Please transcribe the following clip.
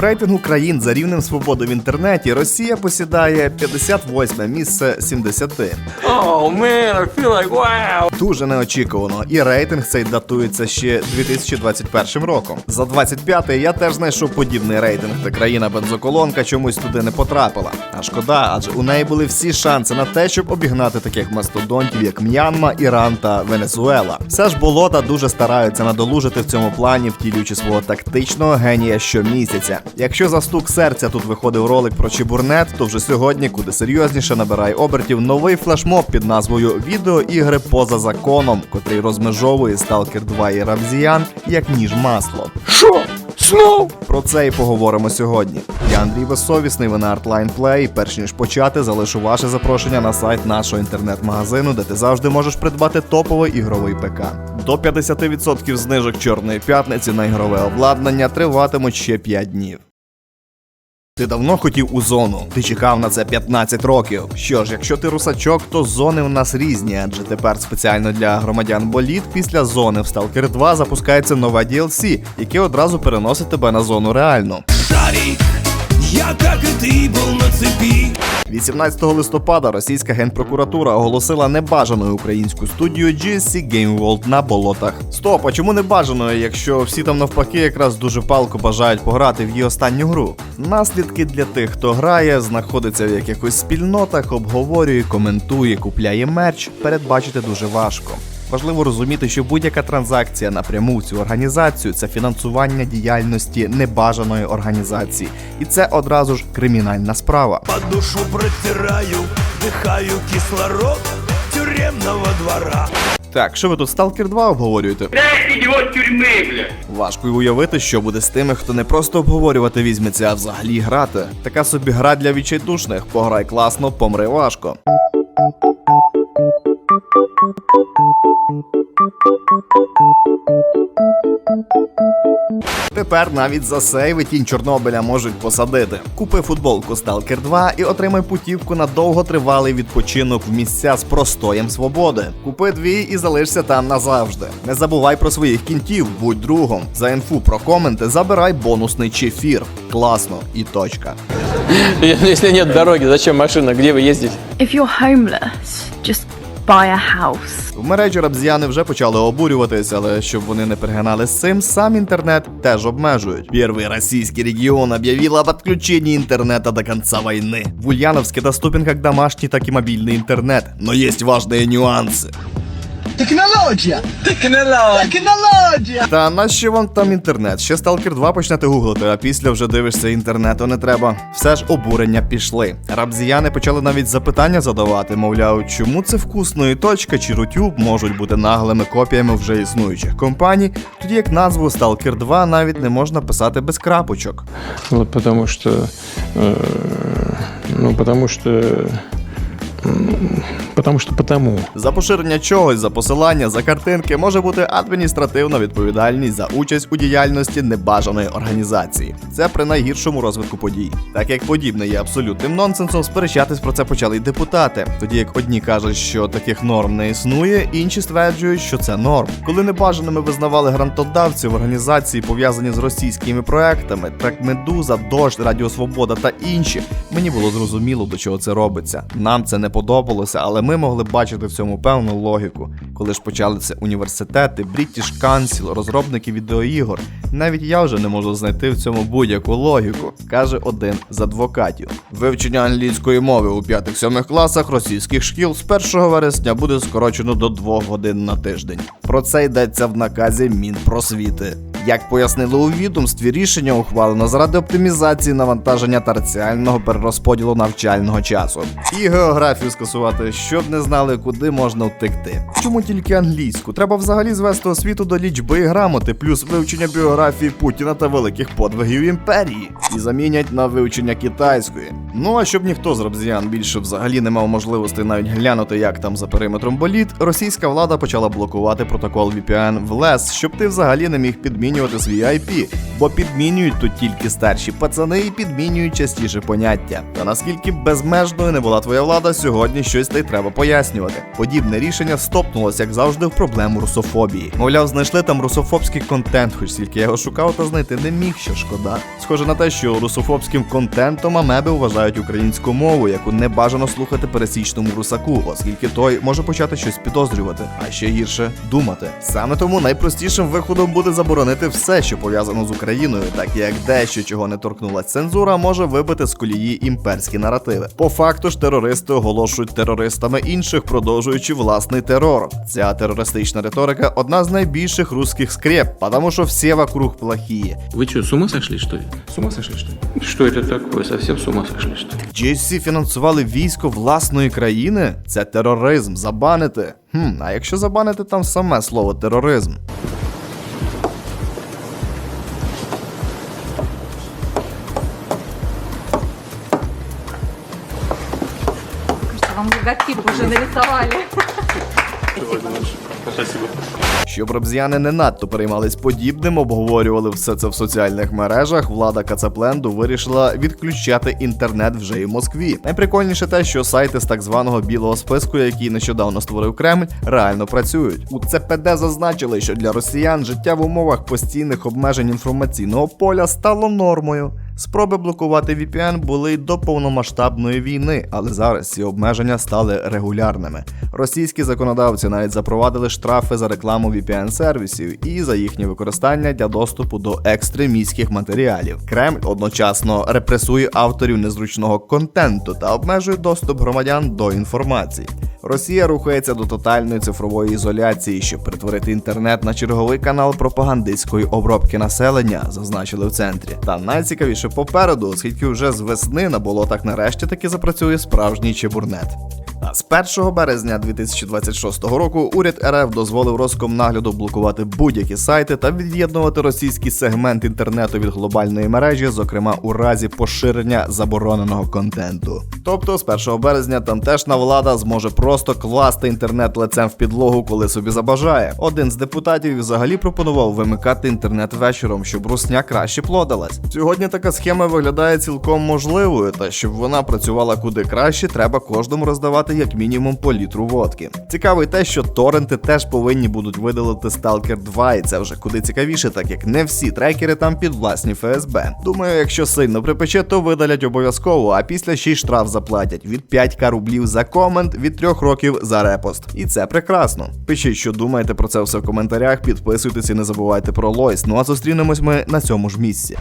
В рейтингу країн за рівнем свободи в інтернеті Росія посідає 58 місце з 70. Oh man, I feel like wow. Дуже неочікувано, і рейтинг цей датується ще 2021 роком. За 25-й я теж знайшов подібний рейтинг, та країна бензоколонка чомусь туди не потрапила. А шкода, адже у неї були всі шанси на те, щоб обігнати таких мастодонтів, як М'янма, Іран та Венесуела. Все ж болота дуже стараються надолужити в цьому плані, втілюючи свого тактичного генія щомісяця. Якщо за стук серця тут виходив ролик про Чебурнет, то вже сьогодні, куди серйозніше набирає обертів, новий флешмоб під назвою Відеоігри поза законом, котрий розмежовує Сталкер 2 і Рамзіян як ніж масло. Що? Знов? Про це і поговоримо сьогодні. Я Андрій Безсовісний, ви на Artline Play. Перш ніж почати, залишу ваше запрошення на сайт нашого інтернет-магазину, де ти завжди можеш придбати топовий ігровий ПК. До 50% знижок Чорної п'ятниці на ігрове обладнання триватимуть ще 5 днів. Ти давно хотів у зону. Ти чекав на це 15 років. Що ж, якщо ти русачок, то зони у нас різні, адже тепер спеціально для громадян боліт після зони в Stalker 2 запускається нова DLC, яке одразу переносить тебе на зону реальну. Шарик, я, как и ты, был на цепи 18 листопада російська генпрокуратура оголосила небажаною українську студію GSC Game World на болотах. Стоп, а чому небажаною, якщо всі там навпаки якраз дуже палко бажають пограти в її останню гру? Наслідки для тих, хто грає, знаходиться в якихось спільнотах, обговорює, коментує, купляє мерч, передбачити дуже важко. Важливо розуміти, що будь-яка транзакція напряму в цю організацію це фінансування діяльності небажаної організації, і це одразу ж кримінальна справа. Под душу протираю, вдыхаю кислород тюремного двора Так, що ви тут Stalker 2 обговорюєте? Ідіот тюрми, блядь. Важко й уявити, що буде з тими, хто не просто обговорювати візьметься, а взагалі грати. Така собі гра для відчайдушних. Пограй класно, помри важко. Тепер навіть за сейви тінь Чорнобиля можуть посадити. Купи футболку Stalker 2 і отримай путівку на довготривалий відпочинок в місця з простоєм свободи. Купи дві і залишся там назавжди. Не забувай про своїх кінтів, будь другом. За інфу про коменти забирай бонусний чефір. Класно і точка. Если нет дороги, зачем машина? Где вы ездите? If you're homeless, just buy a house. В мережі рабзіяни вже почали обурюватись, але щоб вони не перегинали з цим, сам інтернет теж обмежують. Перший російський регіон об'явил об отключении интернета до конца войны. В Ульяновске доступен как домашний, так и мобильный интернет, но есть важные нюансы. Технологія! Технологія! Та нащо вам там інтернет? Ще Stalker 2 почнете гуглити, а після вже дивишся інтернету не треба. Все ж обурення пішли. Рабзіяни почали навіть запитання задавати, мовляв, чому це вкусно і точка чи Рутюб можуть бути наглими копіями вже існуючих компаній, тоді як назву Stalker 2 навіть не можна писати без крапочок. Вот потому что... э, ну, потому что... Потому что потому. За поширення чогось, за посилання, за картинки може бути адміністративна відповідальність за участь у діяльності небажаної організації. Це при найгіршому розвитку подій. Так як подібне є абсолютним нонсенсом, сперечатись про це почали й депутати. Тоді як одні кажуть, що таких норм не існує, інші стверджують, що це норм. Коли небажаними визнавали грантодавців організації, пов'язані з російськими проектами, так Медуза, Дождь, Радіо Свобода та інші, мені було зрозуміло, до чого це робиться. Нам це не подобалося, але ми могли бачити в цьому певну логіку. Коли ж почалися університети, British Council, розробники відеоігор. Навіть я вже не можу знайти в цьому будь-яку логіку, каже один з адвокатів. Вивчення англійської мови у 5-7 класах російських шкіл з 1 вересня буде скорочено до 2 годин на тиждень. Про це йдеться в наказі Мінпросвіти. Як пояснили у відомстві, рішення ухвалено заради оптимізації навантаження та раціального перерозподілу навчального часу. І географію скасувати, щоб не знали, куди можна втекти. Чому тільки англійську? Треба взагалі звести освіту до лічби і грамоти, плюс вивчення біографії Путіна та великих подвигів імперії. І замінять на вивчення китайської. Ну а щоб ніхто з росіян більше взагалі не мав можливості навіть глянути, як там за периметром боліт, російська влада почала блокувати протокол VPN в лес, щоб ти взагалі не міг підмінювати свій IP, бо підмінюють тут тільки старші пацани і підмінюють частіше поняття. Та наскільки безмежною не була твоя влада, сьогодні щось та й треба пояснювати. Подібне рішення стопнулося, як завжди, в проблему русофобії. Мовляв, знайшли там русофобський контент, хоч тільки я його шукав, та знайти не міг, що шкода. Схоже на те, що русофобським контентом амеби вважають українську мову, яку не бажано слухати пересічному русаку, оскільки той може почати щось підозрювати, а ще гірше думати. Саме тому найпростішим виходом буде заборонити все, що пов'язано з Україною, так як дещо, чого не торкнулась цензура, може вибити з колії імперські наративи. По факту ж терористи оголошують терористами інших, продовжуючи власний терор. Ця терористична риторика одна з найбільших русських скреп, тому що всі вокруг плохі. Вы что, с ума сошли, что ли? С ума сошли, что ли? Что это такое? Совсем с ума сошли, ли? GSC фінансували військо власної країни? Це тероризм, забанити. Хм, а якщо забанити там саме слово тероризм? Вам логотип уже Щоб робзяни не надто переймались подібним, обговорювали все це в соціальних мережах. Влада Кацапленду вирішила відключати інтернет вже і в Москві. Найприкольніше те, що сайти з так званого білого списку, який нещодавно створив Кремль, реально працюють. У ЦПД зазначили, що для росіян життя в умовах постійних обмежень інформаційного поля стало нормою. Спроби блокувати VPN були до повномасштабної війни, але зараз ці обмеження стали регулярними. Російські законодавці навіть запровадили штрафи за рекламу VPN-сервісів і за їхнє використання для доступу до екстремістських матеріалів. Кремль одночасно репресує авторів незручного контенту та обмежує доступ громадян до інформації. Росія рухається до тотальної цифрової ізоляції, щоб перетворити інтернет на черговий канал пропагандистської обробки населення, зазначили в центрі. Та найцікавіше попереду, оскільки вже з весни на болотах нарешті таки запрацює справжній чебурнет. А з 1 березня 2026 року уряд РФ дозволив Роскомнагляду блокувати будь-які сайти та від'єднувати російський сегмент інтернету від глобальної мережі, зокрема у разі поширення забороненого контенту. Тобто з 1 березня тамтешна влада зможе просто класти інтернет лицем в підлогу, коли собі забажає. Один з депутатів взагалі пропонував вимикати інтернет вечором, щоб русня краще плодилась. Сьогодні така схема виглядає цілком можливою, та щоб вона працювала куди краще, треба кожному роздавати як мінімум по літру водки. Цікаво те, що торренти теж повинні будуть видалити Stalker 2, і це вже куди цікавіше, так як не всі трекери там під власні ФСБ. Думаю, якщо сильно припече, то видалять обов'язково, а після ще й штраф заплатять від 5к рублів за комент, від 3 років за репост. І це прекрасно. Пишіть, що думаєте про це все в коментарях, підписуйтесь і не забувайте про лойс. Ну а зустрінемось ми на цьому ж місці.